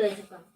这个。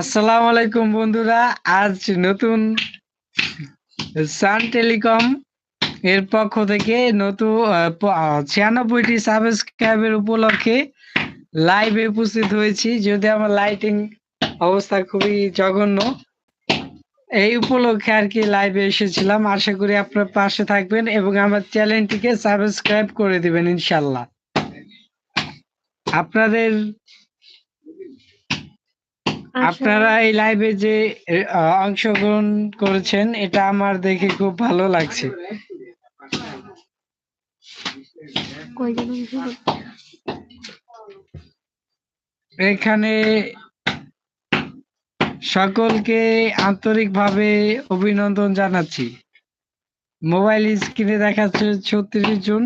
আসসালামু আলাইকুম বন্ধুরা, আজ নতুন সান টেলিকম এর পক্ষ থেকে নতুন ছিয়ানব্বইটি সাবস্ক্রাইবের উপলক্ষে লাইভে উপস্থিত হয়েছি যদি আমার লাইটিং অবস্থা খুবই জঘন্য, এই উপলক্ষে আর কি লাইভে এসেছিলাম আশা করি আপনার পাশে থাকবেন এবং আমার চ্যানেলটিকে সাবস্ক্রাইব করে দিবেন ইনশাল্লাহ আপনাদের। আপনারা এই লাইভে যে অংশগ্রহণ করেছেন, এটা আমার দেখে খুব ভালো লাগছে। এখানে সকলকে আন্তরিকভাবে অভিনন্দন জানাচ্ছি। মোবাইল স্ক্রিনে দেখাচ্ছে ছত্রিশ জন।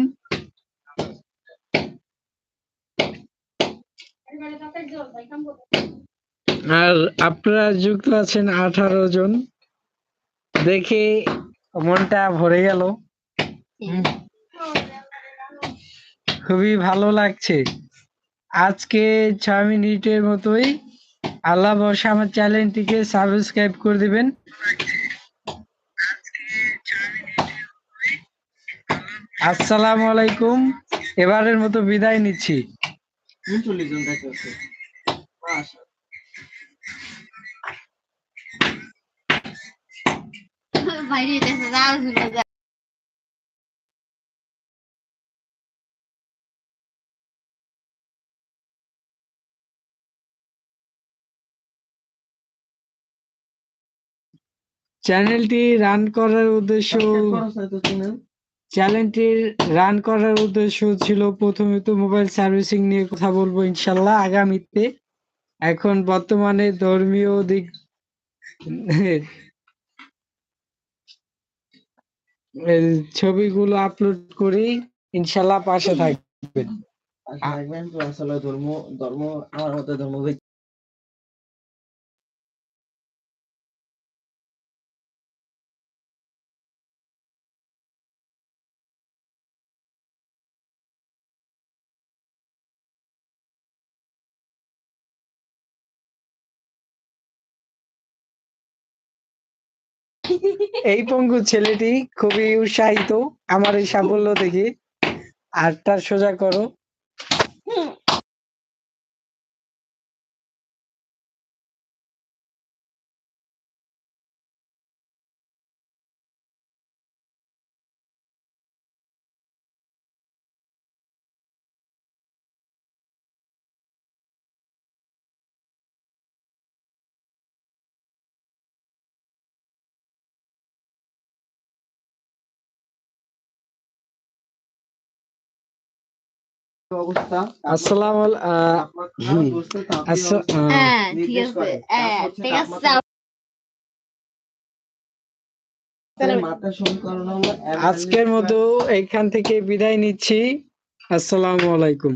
আর আপনারা যুক্ত আছেন আঠারো জন। দেখে মনটা ভরে গেল। খুবই ভালো লাগছে। আজকে ছয় মিনিটের মতোই আল্লাহ বর্ষা আমার চ্যানেলটিকে সাবস্ক্রাইব করে দিবেন। আসসালামু আলাইকুম। এবারের মতো বিদায় নিচ্ছি উনচল্লিশ জন দেখে আছে বাইরে যেতেছে চ্যানেলটি রান করার উদ্দেশ্য চ্যানেলটির রান করার উদ্দেশ্য ছিল প্রথমে তো মোবাইল সার্ভিসিং নিয়ে কথা বলব ইনশাল্লাহ আগামীতে। এখন বর্তমানে ধর্মীয় দিক এই ছবিগুলো আপলোড করি ইনশাল্লাহ পাশে থাকবেন। ধর্ম ধর্ম আমার মতে ধর্ম এই পঙ্গু ছেলেটি খুবই উৎসাহিত আমার এই সাফল্য দেখে। আটটা সোজা করো। হলো M আজকের মতো এইখান থেকে বিদায় নিচ্ছি। আসসালামু আলাইকুম।